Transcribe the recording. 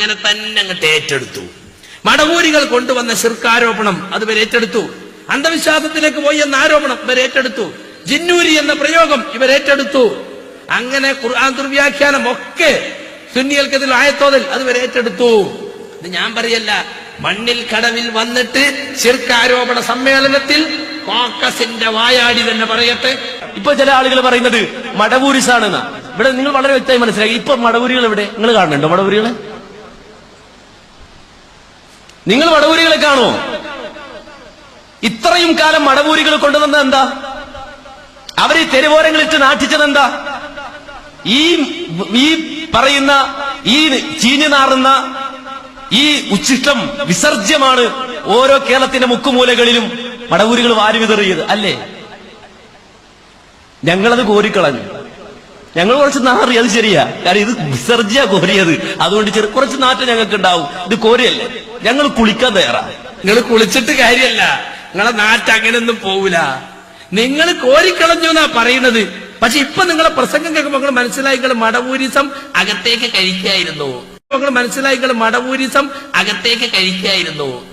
അങ്ങനെ തന്നെ അങ്ങോട്ട് ഏറ്റെടുത്തു. മടവൂരികൾ കൊണ്ടുവന്ന ശിർക്കാരോപണം അത് ഇവരേറ്റെടുത്തു അന്ധവിശ്വാസത്തിലേക്ക് പോയി എന്ന ആരോപണം ഇവരേറ്റെടുത്തു ജിന്നൂരി എന്ന പ്രയോഗം ഏറ്റെടുത്തു. അങ്ങനെ ഖുർആൻ ദുർവ്യാഖ്യാനം ഒക്കെ സുന്നികൾക്കെതിൽ ആയത്തോതിൽ അത് ഇവരേറ്റെടുത്തു ഇത് ഞാൻ പറയല്ല മണ്ണിൽ കടവിൽ വന്നിട്ട് ശിർക്കാരോപണ സമ്മേളനത്തിൽ കോക്കസിന്റെ വായാടി തന്നെ പറയട്ടെ. ഇപ്പൊ ചില ആളുകൾ പറയുന്നത് മടവൂരിസാണെന്നാ. ഇവിടെ നിങ്ങൾ വളരെ വ്യക്തമായി മനസ്സിലാക്കി. ഇപ്പൊ മടവൂരികൾ ഇവിടെ നിങ്ങൾ കാണുന്നുണ്ടോ മടവൂരികളെ? നിങ്ങൾ മടവൂരികളെ കാണുമോ? ഇത്രയും കാലം മടവൂരികൾ കൊണ്ടുവന്നത് എന്താ? അവർ തെരുവോരങ്ങളിട്ട് നാട്ടിച്ചത് എന്താ? ഈ ഈ പറയുന്ന ഈ ചീഞ്ഞു നാറുന്ന ഈ ഉച്ഛിഷ്ടം വിസർജ്യമാണ് ഓരോ കേരളത്തിന്റെ മുക്കുമൂലകളിലും മടവൂരികൾ വാരി വിതറിയത് അല്ലേ? ഞങ്ങളത് കോരിക്കളഞ്ഞു. ഞങ്ങൾ കുറച്ച് നാറി അത് ശരിയാ. കാരണം ഇത് വിസർജ്യ കോരിയത്. അതുകൊണ്ട് ചെറു കുറച്ച് നാറ്റം ഞങ്ങൾക്ക് ഉണ്ടാവും ഇത് കോരിയല്ലേ? ഞങ്ങൾ കുളിക്കാൻ തയ്യാറാ. നിങ്ങൾ കുളിച്ചിട്ട് കാര്യമല്ല നിങ്ങളെ നാറ്റ് അങ്ങനെയൊന്നും പോവില്ല. നിങ്ങൾ കോരിക്കളഞ്ഞു എന്നാ പറയുന്നത്. പക്ഷെ ഇപ്പൊ നിങ്ങളെ പ്രസംഗം കേൾക്കുമ്പോൾ നിങ്ങൾ മനസ്സിലായി നിങ്ങൾ മടവൂരിസം അകത്തേക്ക് കഴിക്കായിരുന്നു. നിങ്ങൾ മനസ്സിലായി നിങ്ങൾ മടവൂരിസം അകത്തേക്ക് കഴിക്കായിരുന്നു.